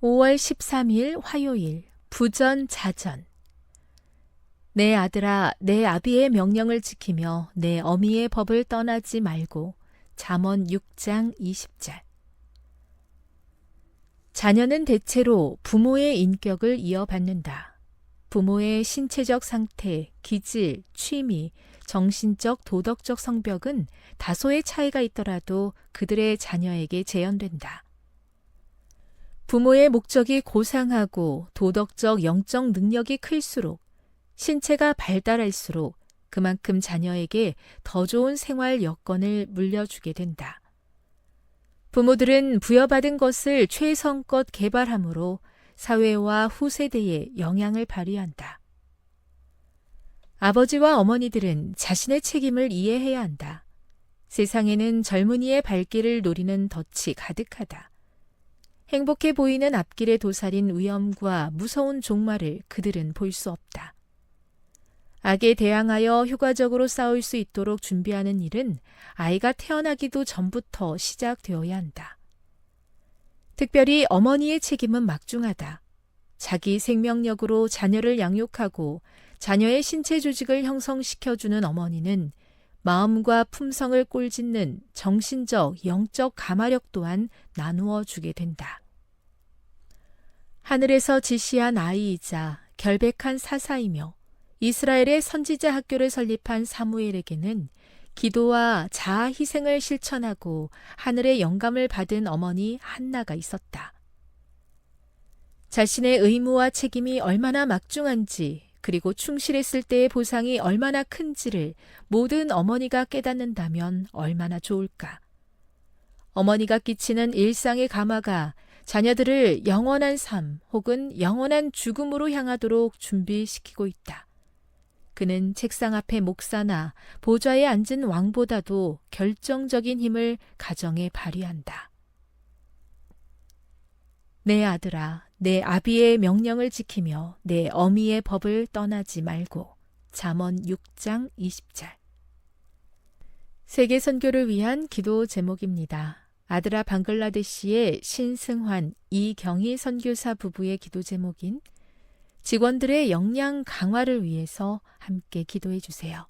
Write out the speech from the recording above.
5월 13일 화요일 부전 자전 내 아들아 내 아비의 명령을 지키며 내 어미의 법을 떠나지 말고 잠언 6장 20절 자녀는 대체로 부모의 인격을 이어받는다. 부모의 신체적 상태, 기질, 취미, 정신적, 도덕적 성벽은 다소의 차이가 있더라도 그들의 자녀에게 재현된다. 부모의 목적이 고상하고 도덕적 영적 능력이 클수록 신체가 발달할수록 그만큼 자녀에게 더 좋은 생활 여건을 물려주게 된다. 부모들은 부여받은 것을 최선껏 개발함으로 사회와 후세대에 영향을 발휘한다. 아버지와 어머니들은 자신의 책임을 이해해야 한다. 세상에는 젊은이의 발길을 노리는 덫이 가득하다. 행복해 보이는 앞길에 도사린 위험과 무서운 종말을 그들은 볼 수 없다. 악에 대항하여 효과적으로 싸울 수 있도록 준비하는 일은 아이가 태어나기도 전부터 시작되어야 한다. 특별히 어머니의 책임은 막중하다. 자기 생명력으로 자녀를 양육하고 자녀의 신체 조직을 형성시켜주는 어머니는 마음과 품성을 꼴짓는 정신적, 영적 가마력 또한 나누어 주게 된다. 하늘에서 지시한 아이이자 결백한 사사이며 이스라엘의 선지자 학교를 설립한 사무엘에게는 기도와 자아 희생을 실천하고 하늘의 영감을 받은 어머니 한나가 있었다. 자신의 의무와 책임이 얼마나 막중한지 그리고 충실했을 때의 보상이 얼마나 큰지를 모든 어머니가 깨닫는다면 얼마나 좋을까. 어머니가 끼치는 일상의 감화가 자녀들을 영원한 삶 혹은 영원한 죽음으로 향하도록 준비시키고 있다. 그는 책상 앞에 목사나 보좌에 앉은 왕보다도 결정적인 힘을 가정에 발휘한다. 내 아들아, 내 아비의 명령을 지키며 내 어미의 법을 떠나지 말고. 잠언 6장 20절. 세계 선교를 위한 기도 제목입니다. 아드라 방글라데시의 신승환 이경희 선교사 부부의 기도 제목인 직원들의 역량 강화를 위해서 함께 기도해 주세요.